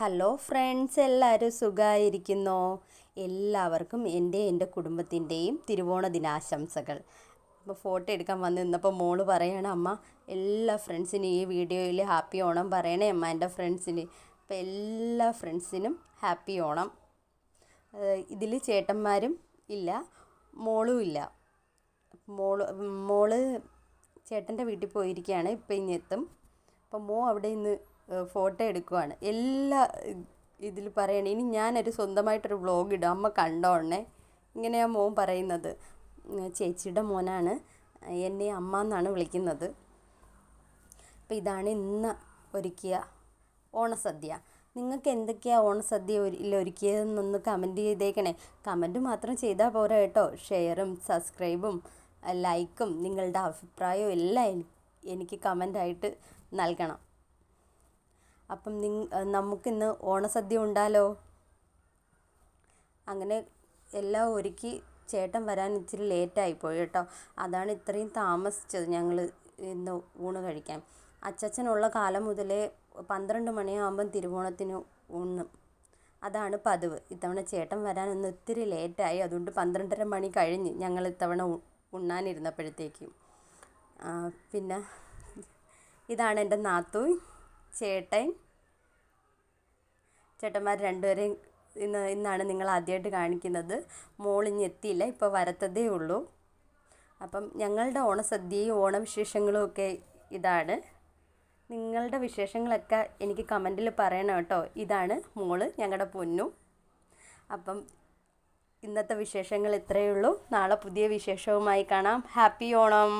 Hello friends എല്ലാവരും സുഖമായിരിക്കുന്നോ എല്ലാവർക്കും എന്റെ എന്റെ കുടുംബത്തിന്റെയും തിരുവോണ ദിനാശംസകൾ. അപ്പോൾ ഫോട്ടോ എടുക്കാൻ വന്ന് നിന്നപ്പോൾ മോൾ പറയണം അമ്മ എല്ലാ ഫ്രണ്ട്സിനും ഈ വീഡിയോയിൽ ഹാപ്പി ഓണം പറയണേ അമ്മ എന്റെ ഫ്രണ്ട്സിന് അപ്പോൾ എല്ലാ ഫ്രണ്ട്സിനും ഹാപ്പി ഓണം. ഇതിൽ ചേട്ടന്മാരും ഇല്ല മോളും ഇല്ല. മോൾ മോൾ ചേട്ടന്റെ വീട്ടിൽ പോയിരിക്കുകയാണ് ഇപ്പം ഇനി എത്തും. അപ്പം മോ അവിടെ നിന്ന് ഫോട്ടോ എടുക്കുവാണ്. എല്ലാ ഇതിൽ പറയണേ ഇനി ഞാനൊരു സ്വന്തമായിട്ടൊരു വ്ളോഗ് ഇടാം. അമ്മ കണ്ടോണേ ഇങ്ങനെയാണ് മോൻ പറയുന്നത്. ചേച്ചിയുടെ മോനാണ്. എന്നെ അമ്മ എന്നാണ് വിളിക്കുന്നത്. അപ്പം ഇതാണ് ഇന്ന് ഒരുക്കിയ ഓണസദ്യ. നിങ്ങൾക്ക് എന്തൊക്കെയാണ് ഓണസദ്യ ഒരുക്കിയതെന്നൊന്ന് കമന്റ് ചെയ്തേക്കണേ. കമന്റ് മാത്രം ചെയ്താൽ പോരാ കേട്ടോ. ഷെയറും സബ്സ്ക്രൈബും ലൈക്കും നിങ്ങളുടെ അഭിപ്രായവും എല്ലാം എനിക്ക് കമന്റായിട്ട് നൽകണം. അപ്പം നമുക്കിന്ന് ഓണസദ്യ ഉണ്ടാലോ? അങ്ങനെ എല്ലാം ഒരുക്കി ചേട്ടൻ വരാൻ ഇച്ചിരി ലേറ്റായിപ്പോയി കേട്ടോ. അതാണ് ഇത്രയും താമസിച്ചത് ഞങ്ങൾ ഇന്ന് ഊണ് കഴിക്കാൻ. അച്ചച്ചനുള്ള കാലം മുതലേ പന്ത്രണ്ട് മണിയാകുമ്പം തിരുവോണത്തിന് ഊണ്. അതാണ് പതിവ്. ഇത്തവണ ചേട്ടൻ വരാൻ ഇന്ന് ഇത്തിരി ലേറ്റായി. അതുകൊണ്ട് പന്ത്രണ്ടര മണി കഴിഞ്ഞ് ഞങ്ങൾ ഇത്തവണ ഉണ്ണാനിരുന്നപ്പോഴത്തേക്കും. പിന്നെ ഇതാണ് എന്റെ നാത്തൂൻ ചേട്ടൻ ചേട്ടന്മാർ രണ്ടുപേരെയും ഇന്ന് ഇന്നാണ് നിങ്ങൾ ആദ്യമായിട്ട് കാണിക്കുന്നത്. മോളിഞ്ഞ് എത്തിയില്ല ഇപ്പോൾ വരത്തതേ ഉള്ളൂ. അപ്പം ഞങ്ങളുടെ ഓണസദ്യയും ഓണവിശേഷങ്ങളും ഒക്കെ ഇതാണ്. നിങ്ങളുടെ വിശേഷങ്ങളൊക്കെ എനിക്ക് കമന്റിൽ പറയണം കേട്ടോ. ഇതാണ് മോൾ ഞങ്ങളുടെ പൊന്നു. അപ്പം ഇന്നത്തെ വിശേഷങ്ങൾ ഇത്രയേ ഉള്ളൂ. നാളെ പുതിയ വിശേഷവുമായി കാണാം. ഹാപ്പി ഓണം!